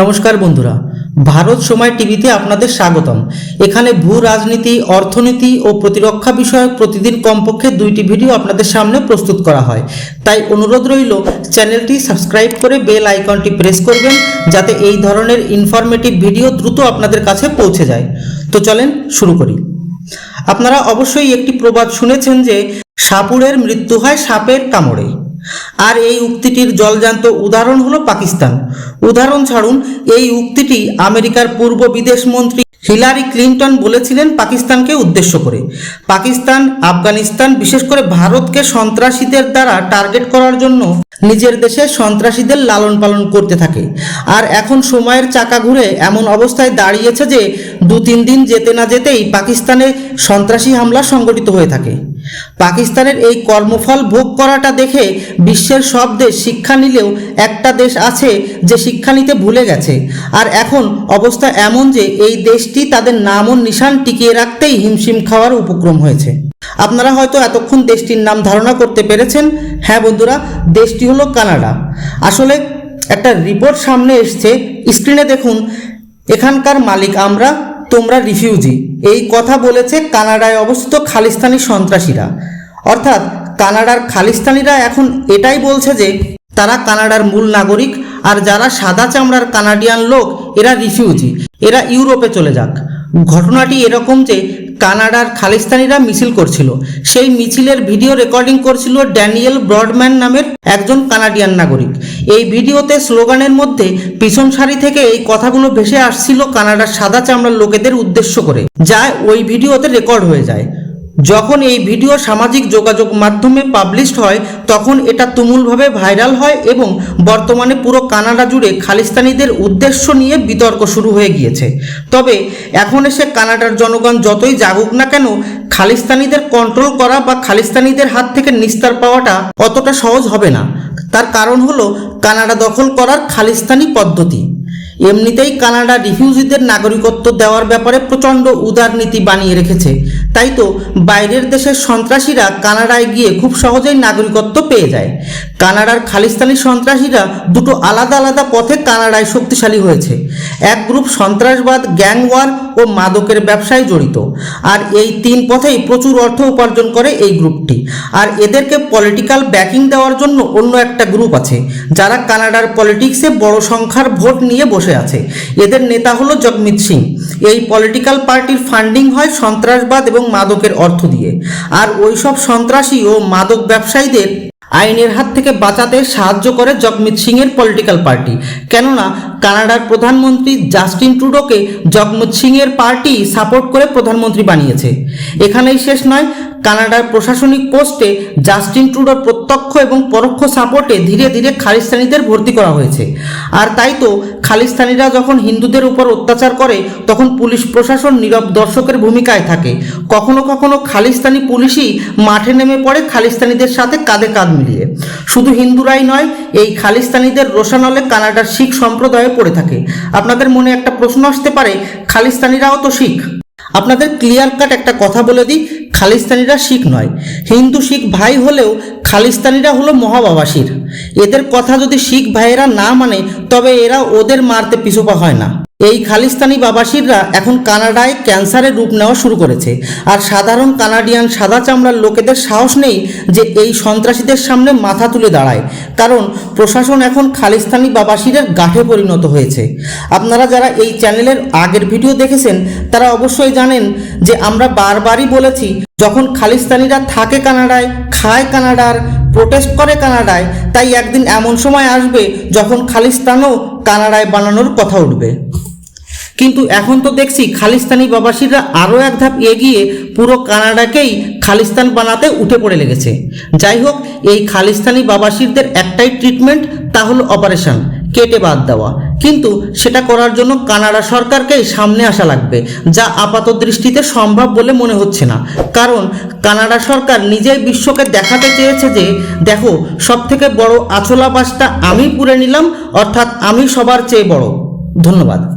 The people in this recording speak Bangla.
নমস্কার বন্ধুরা, ভারত সময় টিভিতে আপনাদের স্বাগতম। এখানে ভূ রাজনীতি, অর্থনীতি ও প্রতিরক্ষা বিষয়ক প্রতিদিন কমপক্ষে দুইটি ভিডিও আপনাদের সামনে প্রস্তুত করা হয়। তাই অনুরোধ রইল, চ্যানেলটি সাবস্ক্রাইব করে বেল আইকনটি প্রেস করবেন, যাতে এই ধরনের ইনফরমেটিভ ভিডিও দ্রুত আপনাদের কাছে পৌঁছে যায়। তো চলেন শুরু করি। আপনারা অবশ্যই একটি প্রবাদ শুনেছেন যে, সাপুড়ের মৃত্যু হয় সাপের কামড়ে। আর এই উক্তিটির জলজান্ত উদাহরণ হলো পাকিস্তান। উদাহরণ ছাড়ুন, এই উক্তিটি আমেরিকার পূর্ব বিদেশ মন্ত্রী হিলারি ক্লিন্টন বলেছিলেন পাকিস্তানকে উদ্দেশ্য করে। পাকিস্তান, আফগানিস্তান, বিশেষ করে ভারতকে সন্ত্রাসীদের দ্বারা টার্গেট করার জন্য নিজের দেশে সন্ত্রাসীদের লালন পালন করতে থাকে। আর এখন সময়ের চাকা ঘুরে এমন অবস্থায় দাঁড়িয়েছে যে দু তিন দিন যেতে না যেতেই পাকিস্তানে সন্ত্রাসী হামলা সংগঠিত হয়ে থাকে। পাকিস্তানের এই কর্মফল ভোগ করাটা দেখে বিশ্বের সব দেশ শিক্ষা নিলেও একটা দেশ আছে যে শিক্ষা নিতে ভুলে গেছে। আর এখন অবস্থা এমন যে এই দেশটি তাদের নাম ও নিশান টিকিয়ে রাখতেই হিমশিম খাওয়ার উপক্রম হয়েছে। আপনারা হয়তো এতক্ষণ দেশটির নাম ধারণা করতে পেরেছেন। হ্যাঁ বন্ধুরা, দেশটি হলো কানাডা। আসলে একটা রিপোর্ট সামনে এসছে। স্ক্রিনে দেখুন, এখানকার মালিক আমরা তোমরা রিফিউজি এই কথা বলেছে কানাডায় অবস্থিত খালিস্তানি সন্ত্রাসীরা। অর্থাৎ কানাডার খালিস্তানিরা এখন এটাই বলছে যে, তারা কানাডার মূল নাগরিক আর যারা সাদা চামড়ার কানাডিয়ান লোক, এরা রিফিউজি এরা ইউরোপে চলে যাক। ঘটনাটি এরকম যে কানাডার খালিস্তানিরা মিছিল করছিল। সেই মিছিলের ভিডিও রেকর্ডিং করছিল ড্যানিয়েল ব্রডম্যান নামের একজন কানাডিয়ান নাগরিক। এই ভিডিওতে স্লোগানের মধ্যে, পিছন সারি থেকে এই কথাগুলো ভেসে আসছিল কানাডার সাদা চামড়ার লোকেদের উদ্দেশ্য করে যা ওই ভিডিওতে রেকর্ড হয়ে যায়। যখন এই ভিডিও সামাজিক যোগাযোগ মাধ্যমে পাবলিশড হয়, তখন এটা তুমুলভাবে ভাইরাল হয় এবং বর্তমানে পুরো কানাডা জুড়ে খালিস্তানিদের উদ্দেশ্য নিয়ে বিতর্ক শুরু হয়ে গিয়েছে। তবে এখন এসে কানাডার জনগণ যতই জাগুক না কেন, খালিস্তানিদের কন্ট্রোল করা বা খালিস্তানিদের হাত থেকে নিস্তার পাওয়াটা অতটা সহজ হবে না। তার কারণ হলো কানাডা দখল করার খালিস্তানি পদ্ধতি। এমনিতেই কানাডা রিফিউজিদের নাগরিকত্ব দেওয়ার ব্যাপারে প্রচণ্ড উদারনীতি বানিয়ে রেখেছে। তাই তো বাইরের দেশের সন্ত্রাসীরা কানাডায় গিয়ে খুব সহজেই নাগরিকত্ব পেয়ে যায়। কানাডার খালিস্তানি সন্ত্রাসীরা দুটো আলাদা আলাদা পথে কানাডায় শক্তিশালী হয়েছে। এক গ্রুপ সন্ত্রাসবাদ, গ্যাং ওয়ার ও মাদকের ব্যবসায় জড়িত। আর এই তিন পথেই প্রচুর অর্থ উপার্জন করে এই গ্রুপটি। আর এদেরকে পলিটিক্যাল ব্যাকিং দেওয়ার জন্য অন্য একটা গ্রুপ আছে, যারা কানাডার পলিটিক্সে বড় সংখ্যার ভোট নিয়ে বসে আছে। এদের নেতা হলো জগমিত সিং। এই পলিটিক্যাল পার্টির ফান্ডিং হয় সন্ত্রাসবাদ এবং মাদকের অর্থ দিয়ে। আর ওইসব সন্ত্রাসী ও মাদক ব্যবসায়ীদের আইনের হাত থেকে বাঁচাতে সাহায্য করে জগমিত সিংয়ের পলিটিক্যাল পার্টি কেননা কানাডার প্রধানমন্ত্রী জাস্টিন ট্রুডোকে জগমিত সিংয়ের পার্টি সাপোর্ট করে প্রধানমন্ত্রী বানিয়েছে। এখানেই শেষ নয়, কানাডার প্রশাসনিক পোস্টে জাস্টিন ট্রুডোর প্রত্যক্ষ এবং পরোক্ষ সাপোর্টে ধীরে ধীরে খালিস্তানিদের ভর্তি করা হয়েছে। আর তাই তো, খালিস্তানিরা যখন হিন্দুদের উপর অত্যাচার করে, তখন পুলিশ প্রশাসন নীরব দর্শকের ভূমিকায় থাকে। কখনো কখনো খালিস্তানি পুলিশই মাঠে নেমে পড়ে খালিস্তানিদের সাথে কাঁধে কাঁধ মিলিয়ে। শুধু হিন্দুরাই নয়, এই খালিস্তানিদের রোশানলে কানাডার শিখ সম্প্রদায়ে পড়ে থাকে। আপনাদের মনে একটা প্রশ্ন আসতে পারে, খালিস্তানিরাও তো শিখ। আপনাদের ক্লিয়ার কাট একটা কথা বলে দিই, খালিস্তানিরা শিখ নয়। হিন্দু শিখ ভাই হলেও খালিস্তানিরা হলো মহাবাবাসীর। এদের কথা যদি শিখ ভাইয়েরা না মানে তবে এরা ওদের মারতে পিছুপা হয় না। এই খালিস্তানি বাবাসীররা এখন কানাডায় ক্যান্সারের রূপ নেওয়া শুরু করেছে। আর সাধারণ কানাডিয়ান সাদা চামড়ার লোকেদের সাহস নেই যে এই সন্ত্রাসীদের সামনে মাথা তুলে দাঁড়ায়। কারণ প্রশাসন এখন খালিস্তানি বাবাসীদের গাঠে পরিণত হয়েছে। আপনারা যারা এই চ্যানেলের আগের ভিডিও দেখেছেন, তারা অবশ্যই জানেন যে আমরা বারবারই বলেছি, যখন খালিস্তানিরা থাকে কানাডায়, খায় কানাডার প্রোটেস্ট করে কানাডায়, তাই একদিন এমন সময় আসবে যখন খালিস্তানও কানাডায় বানানোর কথা উঠবে। কিন্তু এখন তো দেখছি খালিস্তানি বাবাসীরা আরও এক ধাপ এগিয়ে পুরো কানাডাকেই খালিস্তান বানাতে উঠে পড়ে লেগেছে। যাই হোক, এই খালিস্তানি বাবাসীদের একটাই ট্রিটমেন্ট তা হলো অপারেশন কেটে বাদ দেওয়া। কিন্তু সেটা করার জন্য কানাডা সরকারকেই সামনে আসা লাগবে, যা আপাত দৃষ্টিতে সম্ভব বলে মনে হচ্ছে না। কারণ কানাডা সরকার নিজেই বিশ্বকে দেখাতে চেয়েছে যে, দেখো সব থেকে বড় আছলা বাসটা আমি পুরে নিলাম, অর্থাৎ আমি সবার চেয়ে বড়। ধন্যবাদ।